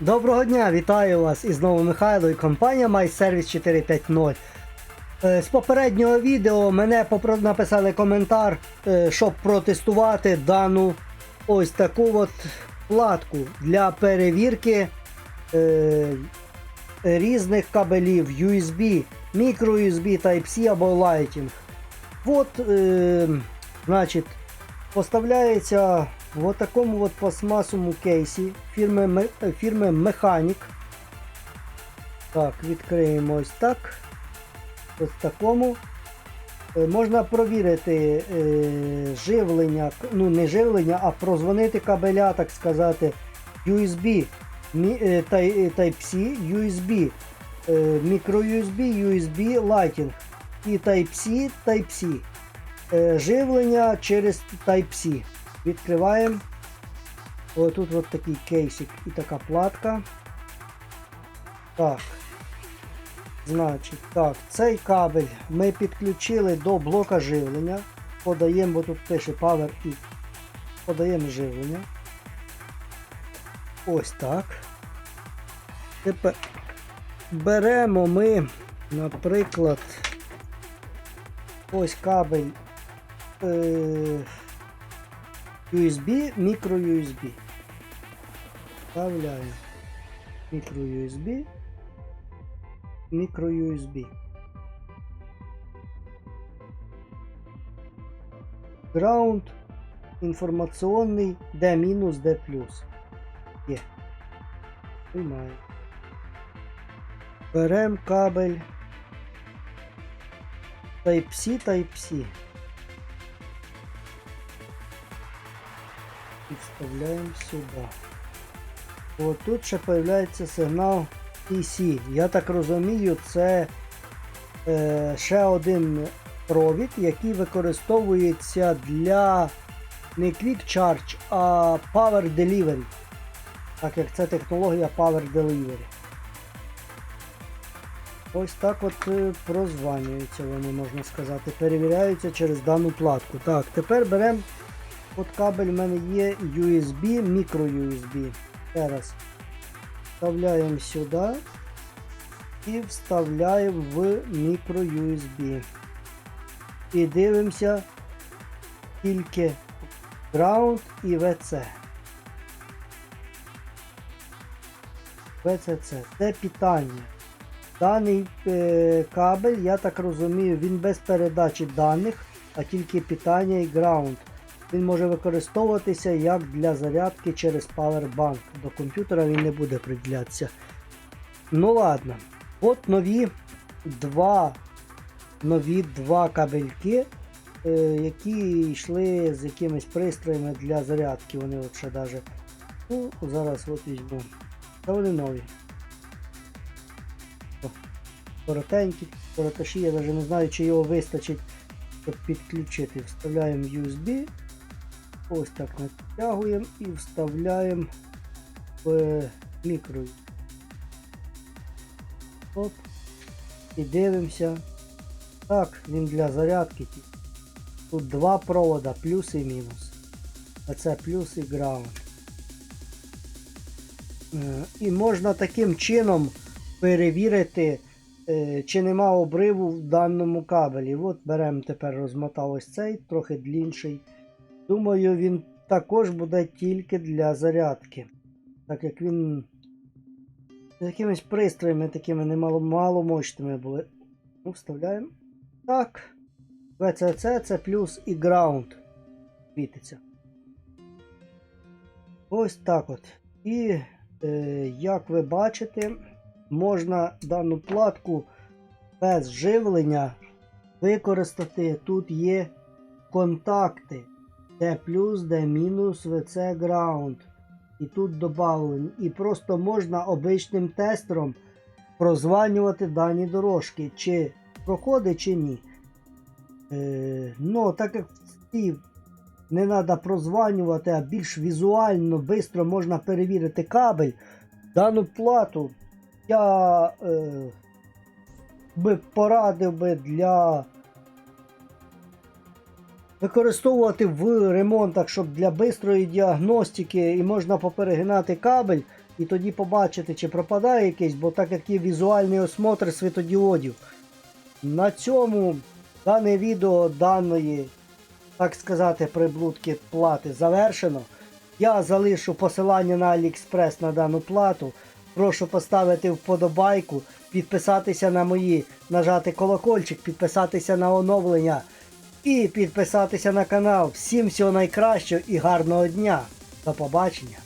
Доброго дня, вітаю вас і знову Михайло і компанія MyService 450. Е, З попереднього відео мене написали коментар, е, щоб протестувати дану ось таку от платку для перевірки е, різних кабелів USB, microUSB Type-C або Lighting. От, значить, поставляється в такому от пластмасовому кейсі фірми, е, фірми Mechanic. Так, відкриємо ось так. Ось такому. Е, Можна провірити е, живлення, ну не живлення, а прозвонити кабеля, так сказати, USB, Type-C, USB, е, microUSB, USB Lighting і Type-C, Type-C. Живлення через Type-C. Відкриваємо. Ось тут от такий кейсик і така платка. Так. Значить, так, цей кабель ми підключили до блока живлення. Подаємо, бо тут пише Power і подаємо живлення. Ось так. Тепер беремо ми, наприклад, ось кабель е, USB, microUSB. Вставляємо microUSB, microUSB. Ground інформаційний D мінус D плюс. Є. Приймаємо. Беремо кабель Type-C, Type-C. І вставляємо сюди. От тут ще з'являється сигнал TC. Я так розумію, це е, ще один провід, який використовується для не Quick Charge, а Power Delivery. Так як це технологія Power Delivery. Ось так от е, прозванюються вони, можна сказати. Перевіряються через дану платку. Так, тепер беремо От кабель в мене є USB, microUSB. Зараз вставляємо сюди і вставляємо в microUSB. І дивимося тільки Ground і VC. VCC. Це питання. Даний е, кабель, я так розумію, він без передачі даних, а тільки питання і Ground. Він може використовуватися як для зарядки через Powerbank. До комп'ютера він не буде приділятися. Ну ладно. От нові два нові два кабельки, е, які йшли з якимись пристроями для зарядки. Вони от ще даже. Ну, зараз от візьму. Та вони нові. Коротенькі, короташі, я навіть не знаю, чи його вистачить, щоб підключити. Вставляємо USB. Ось так натягуємо і вставляємо в мікро. Оп. І дивимося. Так, він для зарядки. Тут два провода, плюс і мінус. А це плюс і граунд. Е, І можна таким чином перевірити, е, чи нема обриву в даному кабелі. От беремо тепер розмотав ось цей, трохи длінший. Думаю, він також буде тільки для зарядки. Так як він з якимись пристроями такими немало маломощними були. Ну, вставляємо. Так. VCC це плюс і ground. Світиться. Ось так от. І е, як ви бачите, можна дану платку без живлення використати. Тут є контакти. D плюс, D мінус, VC Ground. І тут додавлені. І просто можна обичним тестером прозванювати дані дорожки, чи проходить, чи ні. Е, ну, так як ці не треба прозванювати, а більш візуально, швидко можна перевірити кабель. Дану плату я е, би порадив би для використовувати в ремонтах, щоб для бистрої діагностики і можна поперегинати кабель і тоді побачите, чи пропадає якийсь, бо так як є візуальний осмотр світодіодів. На цьому дане відео даної, так сказати, приблудки плати завершено. Я залишу посилання на AliExpress на дану плату. Прошу поставити вподобайку, підписатися на мої, нажати колокольчик, підписатися на оновлення і підписатися на канал. Всім всього найкращого і гарного дня. До побачення!